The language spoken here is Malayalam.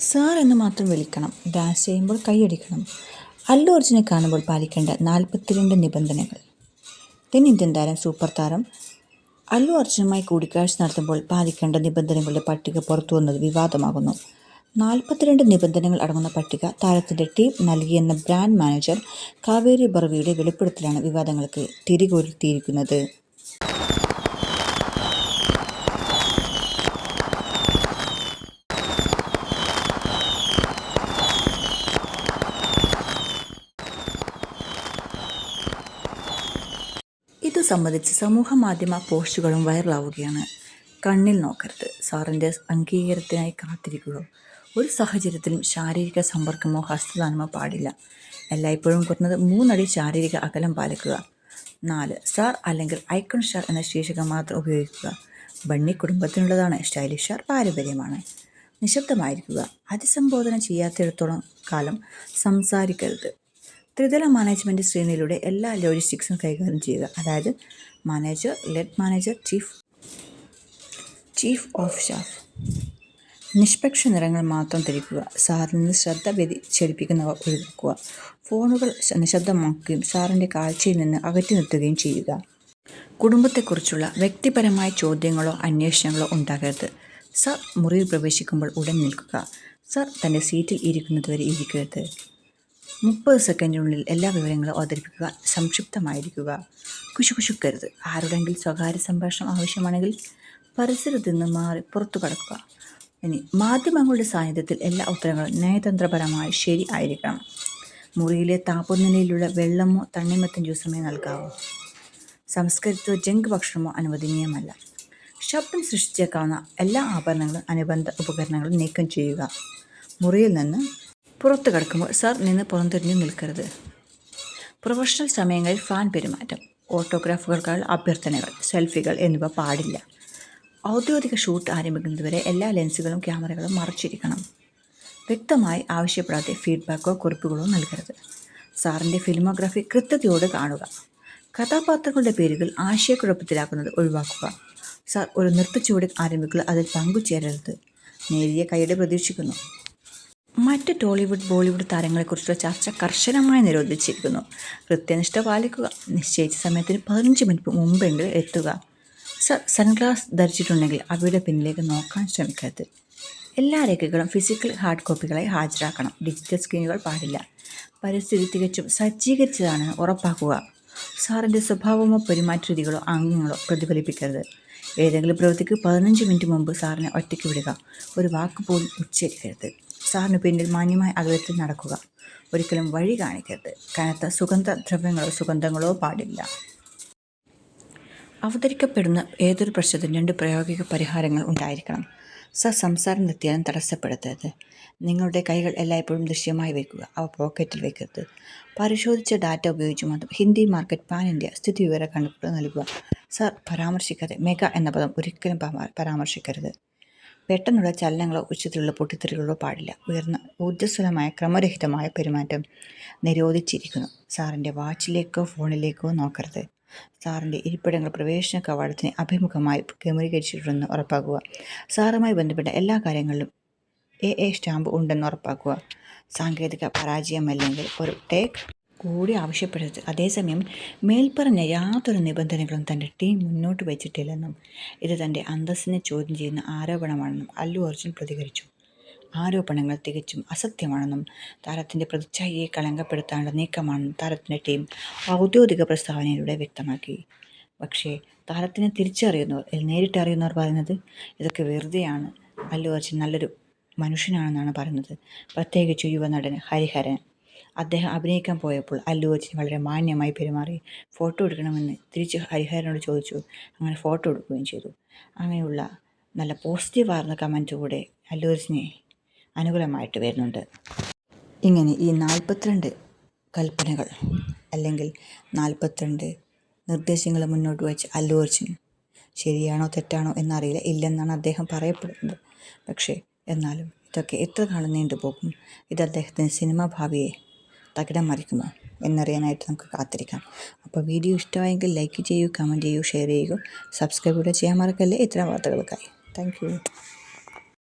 സാർ എന്ന് മാത്രം വിളിക്കണം. ഡാൻസ് ചെയ്യുമ്പോൾ കൈയടിക്കണം അല്ലു അർജുനെ കാണുമ്പോൾ പാലിക്കേണ്ട നാൽപ്പത്തിരണ്ട് നിബന്ധനകൾ. തെന്നിന്ത്യൻ താരം സൂപ്പർ താരം. അല്ലു അർജുനുമായി കൂടിക്കാഴ്ച നടത്തുമ്പോൾ പാലിക്കേണ്ട നിബന്ധനകളുടെ പട്ടിക പുറത്തു വന്നത് വിവാദമാകുന്നു. നാൽപ്പത്തിരണ്ട് നിബന്ധനകൾ അടങ്ങുന്ന പട്ടിക താരത്തിന്റെ ടീം നൽകിയെന്ന ബ്രാൻഡ് മാനേജർ കാവേരി ബർവിയുടെ വെളിപ്പെടുത്തലാണ് വിവാദങ്ങൾക്ക് തിരികൊളുത്തിയിരിക്കുന്നത് സംബന്ധിച്ച് സമൂഹ മാധ്യമ പോസ്റ്റുകളും വൈറലാവുകയാണ്. കണ്ണിൽ നോക്കരുത്. സാറിന്റെ അംഗീകാരത്തിനായി കാത്തിരിക്കുക. ഒരു സാഹചര്യത്തിലും ശാരീരിക സമ്പർക്കമോ ഹസ്തദാനമോ പാടില്ല. എല്ലായ്പ്പോഴും കുറഞ്ഞത് മൂന്നടി ശാരീരിക അകലം പാലിക്കുക. നാല് സാർ അല്ലെങ്കിൽ ഐക്കൺ സ്റ്റാർ എന്ന ശീർഷകം മാത്രം ഉപയോഗിക്കുക. ബണ്ണി കുടുംബത്തിനുള്ളതാണ്. സ്റ്റൈലിഷ് സ്റ്റാർ പാരമ്പര്യമാണ്. നിശബ്ദമായിരിക്കുക. അതിസംബോധന ചെയ്യാത്തിടത്തോളം കാലം സംസാരിക്കരുത്. ത്രിതല മാനേജ്മെന്റ് ശ്രേണിയിലൂടെ എല്ലാ ലോജിസ്റ്റിക്സും കൈകാര്യം ചെയ്യുക. അതായത് manager lead manager chief chief of staff. നിഷ്പക്ഷ നിറങ്ങൾ മാത്രം ധരിക്കുക. സാറിൽ നിന്ന് ശ്രദ്ധ വ്യതിചലിപ്പിക്കുന്നവ ഒഴിവാക്കുക ഫോണുകൾ നിശബ്ദമാക്കുകയും സാറിന്റെ കാഴ്ചയിൽ നിന്ന് അകറ്റി നിർത്തുകയും ചെയ്യുക. കുടുംബത്തെക്കുറിച്ചുള്ള വ്യക്തിപരമായ ചോദ്യങ്ങളോ അന്വേഷണങ്ങളോ ഉണ്ടാകരുത്. സർ മുറിയിൽ പ്രവേശിക്കുമ്പോൾ ഉടൻ നിൽക്കുക. സർ തന്റെ സീറ്റിൽ ഇരിക്കുന്നതുവരെ ഇരിക്കരുത്. മുപ്പത് സെക്കൻഡിനുള്ളിൽ എല്ലാ വിവരങ്ങളും അവതരിപ്പിക്കുക സംക്ഷിപ്തമായിരിക്കുക. കുശുകുശുക്കരുത്. ആരുടെങ്കിലും സ്വകാര്യ സംഭാഷണം ആവശ്യമാണെങ്കിൽ പരിസരത്ത് നിന്ന് മാറി പുറത്തു കടക്കുക. ഇനി മാധ്യമങ്ങളുടെ സാന്നിധ്യത്തിൽ എല്ലാ ഉത്തരങ്ങളും നയതന്ത്രപരമായി ശരി ആയിരിക്കണം. മുറിയിലെ താപനിലയിലുള്ള വെള്ളമോ തണ്ണിമത്തൻ ജ്യൂസമേ നൽകാവൂ. സംസ്കരിച്ചോ ജങ്ക് ഭക്ഷണമോ അനുവദനീയമല്ല. ശബ്ദം സൃഷ്ടിച്ചേക്കാവുന്ന എല്ലാ ആഭരണങ്ങളും അനുബന്ധ ഉപകരണങ്ങളും നീക്കം ചെയ്യുക. മുറിയിൽ നിന്ന് പുറത്തു കിടക്കുമ്പോൾ സർ നിന്ന് പുറംതിരിഞ്ഞ് നിൽക്കരുത്. പ്രൊഫഷണൽ സമയങ്ങളിൽ ഫാൻ പെരുമാറ്റം ഓട്ടോഗ്രാഫുകൾക്കാൾ അഭ്യർത്ഥനകൾ സെൽഫികൾ എന്നിവ പാടില്ല. ഔദ്യോഗിക ഷൂട്ട് ആരംഭിക്കുന്നതുവരെ എല്ലാ ലെൻസുകളും ക്യാമറകളും മറച്ചിരിക്കണം. വ്യക്തമായി ആവശ്യപ്പെടാതെ ഫീഡ്ബാക്കോ കുറിപ്പുകളോ നൽകരുത്. സാറിന്റെ ഫിലിമോഗ്രാഫി കൃത്യതയോട് കാണുക. കഥാപാത്രങ്ങളുടെ പേരുകൾ ആശയക്കുഴപ്പത്തിലാക്കുന്നത് ഒഴിവാക്കുക. സാർ ഒരു നൃത്തച്ചുവട് ആരംഭിക്കുക അതിൽ പങ്കുചേരരുത്. നേരിയ കൈയുടെ പ്രതീക്ഷിക്കുന്നു. മറ്റ് ടോളിവുഡ് ബോളിവുഡ് താരങ്ങളെക്കുറിച്ചുള്ള ചർച്ച കർശനമായി നിരോധിച്ചിരിക്കുന്നു. കൃത്യനിഷ്ഠ പാലിക്കുക. നിശ്ചയിച്ച സമയത്തിന് പതിനഞ്ച് മിനിറ്റ് മുമ്പെങ്കിലും എത്തുക. സൺഗ്ലാസ് ധരിച്ചിട്ടുണ്ടെങ്കിൽ അവയുടെ പിന്നിലേക്ക് നോക്കാൻ ശ്രമിക്കരുത്. എല്ലാ രേഖകളും ഫിസിക്കൽ ഹാർഡ് കോപ്പികളായി ഹാജരാക്കണം. ഡിജിറ്റൽ സ്ക്രീനുകൾ പാടില്ല. പരിസ്ഥിതി തികച്ചും സജ്ജീകരിച്ചതാണെന്ന് ഉറപ്പാക്കുക. സാറിന്റെ സ്വഭാവമോ പെരുമാറ്റ രീതികളോ ആംഗ്യങ്ങളോ പ്രതിഫലിപ്പിക്കരുത്. ഏതെങ്കിലും പ്രവൃത്തിക്ക് പതിനഞ്ച് മിനിറ്റ് മുമ്പ് സാറിനെ ഒറ്റയ്ക്ക് വിടുക. ഒരു വാക്ക് പോലും ഉച്ചരിക്കരുത്. സാറിന് പിന്നിൽ മാന്യമായ അകലത്തിൽ നടക്കുക. ഒരിക്കലും വഴി കാണിക്കരുത്. കനത്ത സുഗന്ധദ്രവ്യങ്ങളോ സുഗന്ധങ്ങളോ പാടില്ല. അവതരിക്കപ്പെടുന്ന ഏതൊരു പ്രശ്നത്തിനും രണ്ട് പ്രായോഗിക പരിഹാരങ്ങൾ ഉണ്ടായിരിക്കണം. സർ സംസാരം നിർത്തിയാലും തടസ്സപ്പെടുത്തരുത്. നിങ്ങളുടെ കൈകൾ എല്ലായ്പ്പോഴും ദൃശ്യമായി വയ്ക്കുക അവ പോക്കറ്റിൽ വയ്ക്കരുത് പരിശോധിച്ച ഡാറ്റ ഉപയോഗിച്ച് മാത്രം ഹിന്ദി മാർക്കറ്റ് പാൻ ഇന്ത്യ സ്ഥിതിവിവര കണക്കുകൾ നൽകുക. സർ പരാമർശിക്കാതെ മെഗ എന്ന പദം ഒരിക്കലും പരാമർശിക്കരുത്. പെട്ടെന്നുള്ള ചലനങ്ങളോ ഉച്ചത്തിലുള്ള പൊട്ടിത്തെറികളോ പാടില്ല. ഉയർന്ന ഊർജസ്വലമായ ക്രമരഹിതമായ പെരുമാറ്റം നിരോധിച്ചിരിക്കുന്നു. സാറിന്റെ വാച്ചിലേക്കോ ഫോണിലേക്കോ നോക്കരുത്. സാറിന്റെ ഇരിപ്പിടങ്ങൾ പ്രവേശന കവാടത്തിന് അഭിമുഖമായി ക്രമീകരിച്ചിട്ടുണ്ടെന്ന് ഉറപ്പാക്കുക. സാറുമായി ബന്ധപ്പെട്ട എല്ലാ കാര്യങ്ങളിലും എ എ സ്റ്റാമ്പ് ഉണ്ടെന്ന് ഉറപ്പാക്കുക. സാങ്കേതിക പരാജയമല്ലെങ്കിൽ ഒരു ടേക്ക് കൂടി ആവശ്യപ്പെടരുത് അതേസമയം മേൽപ്പറഞ്ഞ യാതൊരു നിബന്ധനകളും തന്റെ ടീം മുന്നോട്ട് വച്ചിട്ടില്ലെന്നും ഇത് തന്റെ അന്തസ്സിനെ ചോദ്യം ചെയ്യുന്ന ആരോപണമാണെന്നും അല്ലു അർജുൻ പ്രതികരിച്ചു. ആരോപണങ്ങൾ തികച്ചും അസത്യമാണെന്നും താരത്തിന്റെ പ്രതിച്ഛായയെ കളങ്കപ്പെടുത്താനുള്ള നീക്കമാണെന്നും താരത്തിന്റെ ടീം ഔദ്യോഗിക പ്രസ്താവനയിലൂടെ വ്യക്തമാക്കി. പക്ഷേ താരത്തിനെ തിരിച്ചറിയുന്നവർ നേരിട്ടറിയുന്നവർ പറയുന്നത് ഇതൊക്കെ വെറുതെയാണ്. അല്ലു അർജുൻ നല്ലൊരു മനുഷ്യനാണെന്നാണ് പറയുന്നത്. പ്രത്യേകിച്ച് യുവനടൻ ഹരിഹരൻ. അദ്ദേഹം അഭിനയിക്കാൻ പോയപ്പോൾ അല്ലു അർജുൻ വളരെ മാന്യമായി പെരുമാറി. ഫോട്ടോ എടുക്കണമെന്ന് തിരിച്ച് ഹരിഹരനോട് ചോദിച്ചു. അങ്ങനെ ഫോട്ടോ എടുക്കുകയും ചെയ്തു. അങ്ങനെയുള്ള നല്ല പോസിറ്റീവാർന്ന കമന്റ് കൂടെ അല്ലു അർജുനെ അനുകൂലമായിട്ട് വരുന്നുണ്ട്. ഇങ്ങനെ ഈ നാൽപ്പത്തിരണ്ട് കൽപ്പനകൾ അല്ലെങ്കിൽ നാൽപ്പത്തിരണ്ട് നിർദ്ദേശങ്ങൾ മുന്നോട്ട് വെച്ച് അല്ലു അർജുൻ ശരിയാണോ തെറ്റാണോ എന്നറിയില്ല ഇല്ലെന്നാണ് അദ്ദേഹം പറയപ്പെടുന്നത്. പക്ഷേ എന്നാലും ഇതൊക്കെ എത്ര കാലം നീണ്ടുപോകും? ഇത് അദ്ദേഹത്തിന്റെ സിനിമാ ഭാവിയെ തകിടം മറിക്കുമോ എന്നറിയാനായിട്ട് നമുക്ക് കാത്തിരിക്കാം. അപ്പോൾ വീഡിയോ ഇഷ്ടമായെങ്കിൽ ലൈക്ക് ചെയ്യൂ കമന്റ് ചെയ്യൂ ഷെയർ ചെയ്യൂ. സബ്സ്ക്രൈബ് കൂടെ ചെയ്യാൻ മറക്കല്ലേ? ഇത്തരം വാർത്തകൾക്കായി. താങ്ക്